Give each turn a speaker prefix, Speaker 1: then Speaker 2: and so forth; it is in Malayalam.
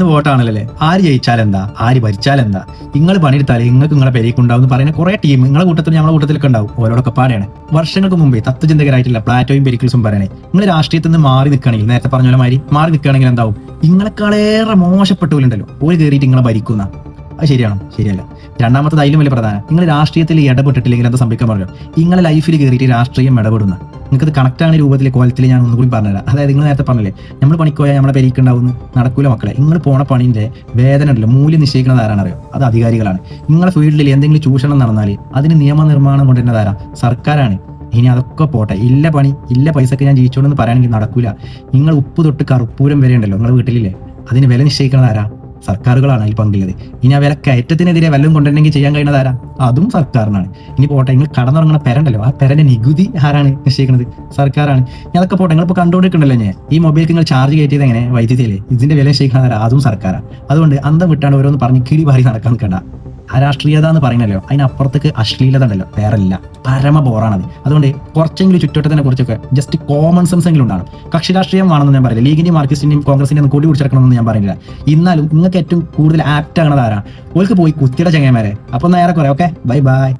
Speaker 1: ഇന്ന് വോട്ടാണല്ലേ ആര് ജയിച്ചാലെന്താ? ആര് ഭരിച്ചാലെന്താ? നിങ്ങൾ പണിയെടുത്താലേ നിങ്ങൾക്ക് നിങ്ങളെ പെരേക്കുണ്ടാവും എന്ന് പറയുന്ന കുറെ ടീം നിങ്ങളെ കൂട്ടത്തിൽ ഞങ്ങളെ കൂട്ടത്തിലൊക്കെ ഉണ്ടാവും. ഓരോടൊക്കെ പാടെയാണ്. വർഷങ്ങൾക്ക് മുമ്പേ തത്വചിന്തകരായിട്ടുള്ള പ്ലാറ്റോയും പെരിക്കിൾസും പറയണേ. നിങ്ങൾ രാഷ്ട്രീയത്തിൽ നിന്ന് മാറി നിൽക്കുകയാണെങ്കിൽ നേരത്തെ പറഞ്ഞ പോലെ മാതിരി മാറി നിൽക്കുകയാണെങ്കിൽ എന്താവും? നിങ്ങളെക്കാളേറെ മോശപ്പെട്ടവരുണ്ടല്ലോ ഒരു കയറിയിട്ട് നിങ്ങളെ ഭരിക്കുന്ന. അത് ശരിയാണോ? ശരിയല്ല. രണ്ടാമത്തെ അതിലും വലിയ പ്രധാനം. നിങ്ങൾ രാഷ്ട്രീയത്തിൽ ഇടപെട്ടിട്ടില്ലെങ്കിൽ എന്താ സംഭവിക്കാൻ പറഞ്ഞു നിങ്ങളെ ലൈഫിൽ കയറിയിട്ട് രാഷ്ട്രീയം ഇടപെടുന്ന. നിങ്ങൾക്ക് കണക്ട് ആണ് രൂപത്തിൽ കോലത്തിൽ ഞാൻ ഒന്നുകൂടി പറഞ്ഞുതരാം. അതായത് നിങ്ങൾ നേരത്തെ പറഞ്ഞില്ലേ നമ്മൾ പണിക്കോയാൽ നമ്മളെ പെരീക്കുണ്ടാവുന്നു നടക്കൂല മക്കളെ. നിങ്ങൾ പോണ പണിന്റെ വേദന ഉണ്ടല്ലോ മൂല്യം നിശ്ചയിക്കുന്നത് ആരാണ് അറിയോ? അത് അധികാരികളാണ്. നിങ്ങളെ ഫീൽഡിൽ എന്തെങ്കിലും ചൂഷണം നടന്നാൽ അതിന് നിയമനിർമ്മാണം കൊണ്ടുവരുന്നത് സർക്കാരാണ്. ഇനി അതൊക്കെ പോട്ടെ. ഇല്ല പണി ഇല്ല പൈസക്ക് ഞാൻ ജീവിച്ചോണ്ടെന്ന് പറയുകയാണെങ്കിൽ നടക്കൂല. നിങ്ങൾ ഉപ്പ് തൊട്ട് കറുപ്പൂരം വരെ ഉണ്ടല്ലോ നിങ്ങളുടെ വീട്ടിലില്ലേ? അതിന് വില നിശ്ചയിക്കുന്നത് ആരാ? സർക്കാരുകളാണ് അതിൽ പങ്കുള്ളത് ഇനി അവരെ കയറ്റത്തിനെതിരെ വല്ലതും കൊണ്ടുവരണമെങ്കിൽ ചെയ്യാൻ കഴിയുന്നത് ആരാ? അതും സർക്കാരിനാണ്. ഇനി പോട്ടെ നിങ്ങൾ കടന്നുറങ്ങുന്ന പെരണ്ടല്ലോ. ആ പെരന്റെ നികുതി ആരാണ് നിശ്ചയിക്കുന്നത്? സർക്കാരാണ്. അതൊക്കെ പോട്ടെ നിങ്ങൾ ഇപ്പോൾ ഞാൻ ഈ മൊബൈൽ നിങ്ങൾ ചാർജ് കയറ്റിയത് എങ്ങനെ? വൈദ്യുതിയില്ലേ ഇതിന്റെ വില നിശ്ചയിക്കുന്നത് അതും സർക്കാരാണ് അതുകൊണ്ട് അന്തം വിട്ടാണ് ഓരോന്ന് പറഞ്ഞ് കിളി പാറി നടക്കാൻ ആ രാഷ്ട്രീയത എന്ന് പറയുന്നല്ലോ. അതിനപ്പുറത്തേക്ക് അശ്ലീലത ഉണ്ടല്ലോ വേറല്ല. പരമ ബോറാണത് അതുകൊണ്ട് കുറച്ചെങ്കിലും ചുറ്റുവട്ടത്തിനെ കുറിച്ചൊക്കെ ജസ്റ്റ് കോമൺ സെൻസ് എങ്കിലും ഉണ്ടാകും കക്ഷി രാഷ്ട്രീയം ആണെന്ന് ഞാൻ പറയില്ല. ലീഗിന്റെയും മാർക്സിന്റെയും കോൺഗ്രസിന്റെയും കൂടി പിടിച്ചെടുക്കണമെന്ന് ഞാൻ പറയുന്നില്ല. എന്നാലും നിങ്ങൾക്ക് ഏറ്റവും കൂടുതൽ ആപ്റ്റ് ആകണത് ആരാ ഓൾക്ക് പോയി കുത്തിയുടെ ചങ്ങന്മാരെ അപ്പൊ നേരെ കുറെ ഓക്കെ ബൈ ബൈ